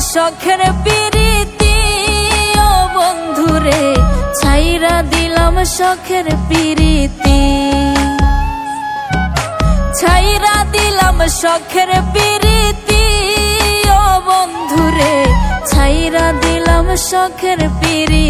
শখের পিরিতি, ও বন্ধুরে, ছাইরা দিলাম শখের পিরিতি। ছাইরা দিলাম শখের পিরিতি, ও বন্ধুরে, ছাইরা দিলাম শখের পিরিতি।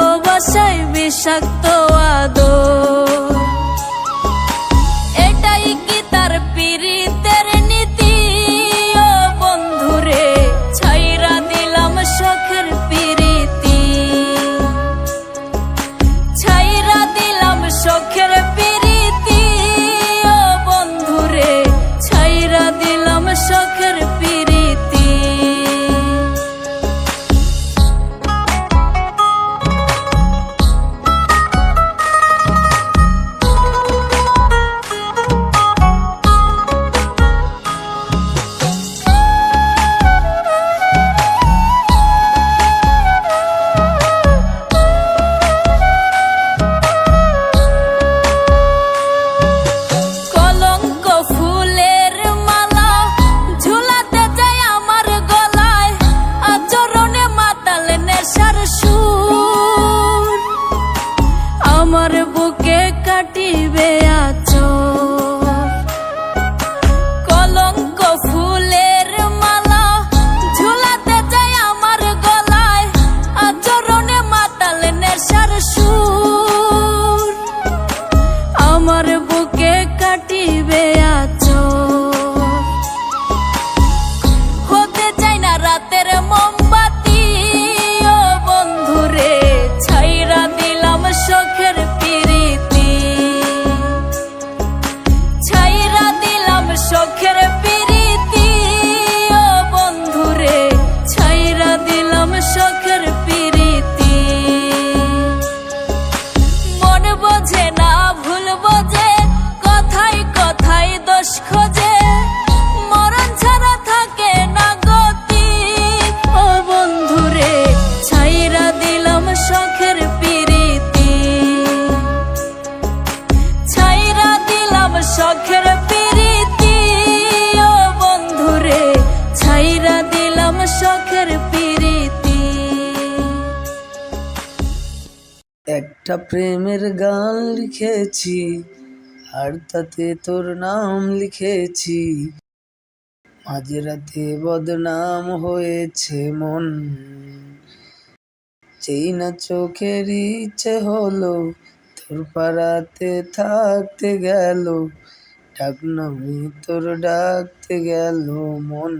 ভালোবাসায় বিষাক্ত আদো এটাই কি তার পীড়িতের নীতি? ও বন্ধুরে ছাইরা দিলাম শখের পীড়িতি ছাইরা দিলাম শখের আমার বুকে কাটিবে আচর। একটা প্রেমের গান লিখেছি, আর তাতে তোর নাম লিখেছি। মাঝরাতে বদনাম হয়েছে মন। যেই না চোখের ইচ্ছে হলো, তোর পাড়াতে থাকতে গেল। ডাক নামে তোর ডাকতে গেল মন।